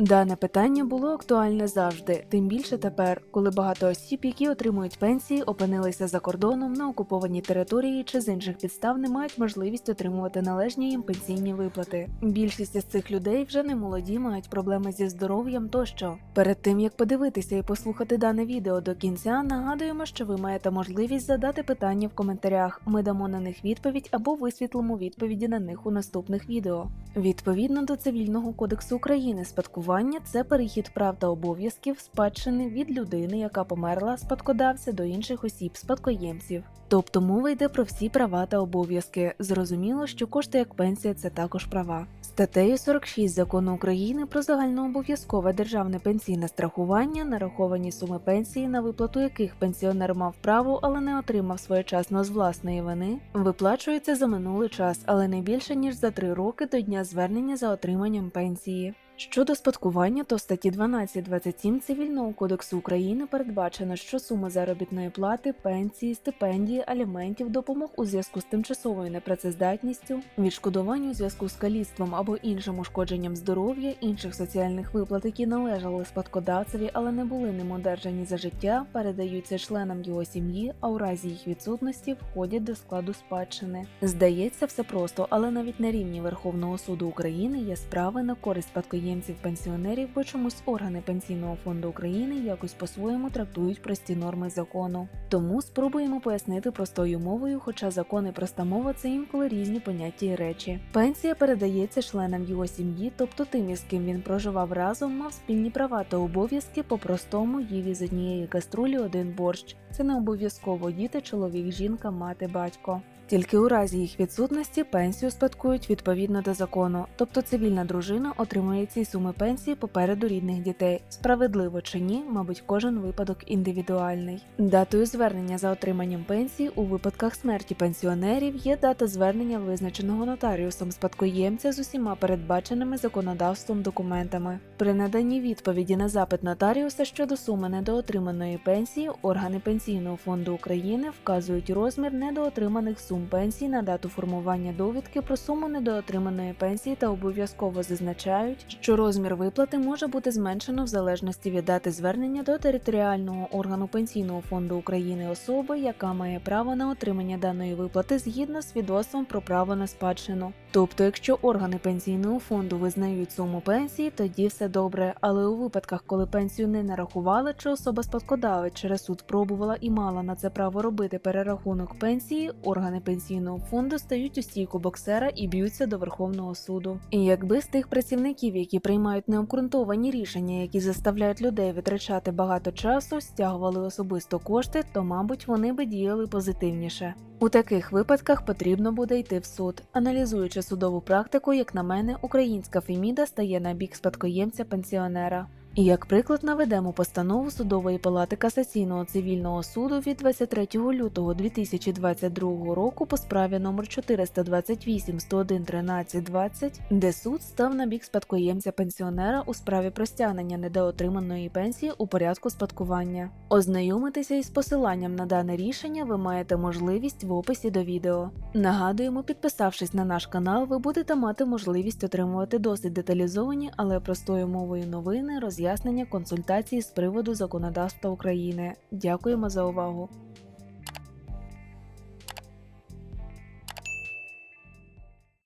Дане питання було актуальне завжди, тим більше тепер, коли багато осіб, які отримують пенсії, опинилися за кордоном на окупованій території чи з інших підстав не мають можливість отримувати належні їм пенсійні виплати. Більшість із цих людей вже не молоді, мають проблеми зі здоров'ям тощо. Перед тим як подивитися і послухати дане відео до кінця, нагадуємо, що ви маєте можливість задати питання в коментарях. Ми дамо на них відповідь або висвітлимо відповіді на них у наступних відео. Відповідно до цивільного кодексу України, спадкування це перехід прав та обов'язків спадщини від людини, яка померла спадкодавця до інших осіб спадкоємців. Тобто мова йде про всі права та обов'язки. Зрозуміло, що кошти як пенсія це також права. Статтею 46 закону України про загальнообов'язкове державне пенсійне страхування нараховані суми пенсії, на виплату яких пенсіонер мав право, але не отримав своєчасно з власної вини, виплачуються за минулий час, але не більше ніж за три роки до дня звернення за отриманням пенсії. Щодо спадкування, то в статті 12.27 Цивільного кодексу України передбачено, що сума заробітної плати, пенсії, стипендії, аліментів, допомог у зв'язку з тимчасовою непрацездатністю, відшкодувань у зв'язку з каліцтвом або іншим ушкодженням здоров'я, інших соціальних виплат, які належали спадкодавцеві, але не були ним одержані за життя, передаються членам його сім'ї, а у разі їх відсутності входять до складу спадщини. Здається, все просто, але навіть на рівні Верховного суду України є справи на користь спадкоємців пенсіонерів, бо чомусь органи пенсійного фонду України якось по-своєму трактують прості норми закону. Тому спробуємо пояснити простою мовою, хоча закон і проста мова це інколи різні поняття і речі. Пенсія передається членам його сім'ї, тобто тим, із ким він проживав разом, мав спільні права та обов'язки по-простому їв із однієї каструлі один борщ. Це не обов'язково діти, чоловік, жінка, мати, батько. Тільки у разі їх відсутності пенсію спадкують відповідно до закону, тобто цивільна дружина отримує ці суми пенсії попереду рідних дітей. Справедливо чи ні, мабуть, кожен випадок індивідуальний. Датою звернення за отриманням пенсії у випадках смерті пенсіонерів є дата звернення визначеного нотаріусом спадкоємця з усіма передбаченими законодавством документами. При наданні відповіді на запит нотаріуса щодо суми недоотриманої пенсії органи пенсійного фонду України вказують розмір недоотриманих сум пенсій на дату формування довідки про суму недоотриманої пенсії та обов'язково зазначають, що розмір виплати може бути зменшено в залежності від дати звернення до територіального органу пенсійного фонду України особи, яка має право на отримання даної виплати згідно з свідоцтвом про право на спадщину. Тобто, якщо органи пенсійного фонду визнають суму пенсії, тоді все добре. Але у випадках, коли пенсію не нарахували, чи особа спадкодавець через суд пробувала і мала на це право робити перерахунок пенсії, органи пенсійного фонду стають у стійку боксера і б'ються до Верховного суду. І якби з тих працівників, які приймають необґрунтовані рішення, які заставляють людей витрачати багато часу, стягували особисто кошти, то мабуть вони би діяли позитивніше. У таких випадках потрібно буде йти в суд. Аналізуючи судову практику, як на мене, українська Феміда стає на бік спадкоємця пенсіонера. Як приклад наведемо постанову судової палати касаційного цивільного суду від 23 лютого 2022 року по справі номер 428 101 13 20, де суд став на бік спадкоємця пенсіонера у справі про стягнення недоотриманої пенсії у порядку спадкування. Ознайомитися із посиланням на дане рішення ви маєте можливість в описі до відео. Нагадуємо, підписавшись на наш канал, ви будете мати можливість отримувати досить деталізовані, але простою мовою новини, роз'яснення, консультації з приводу законодавства України. Дякуємо за увагу!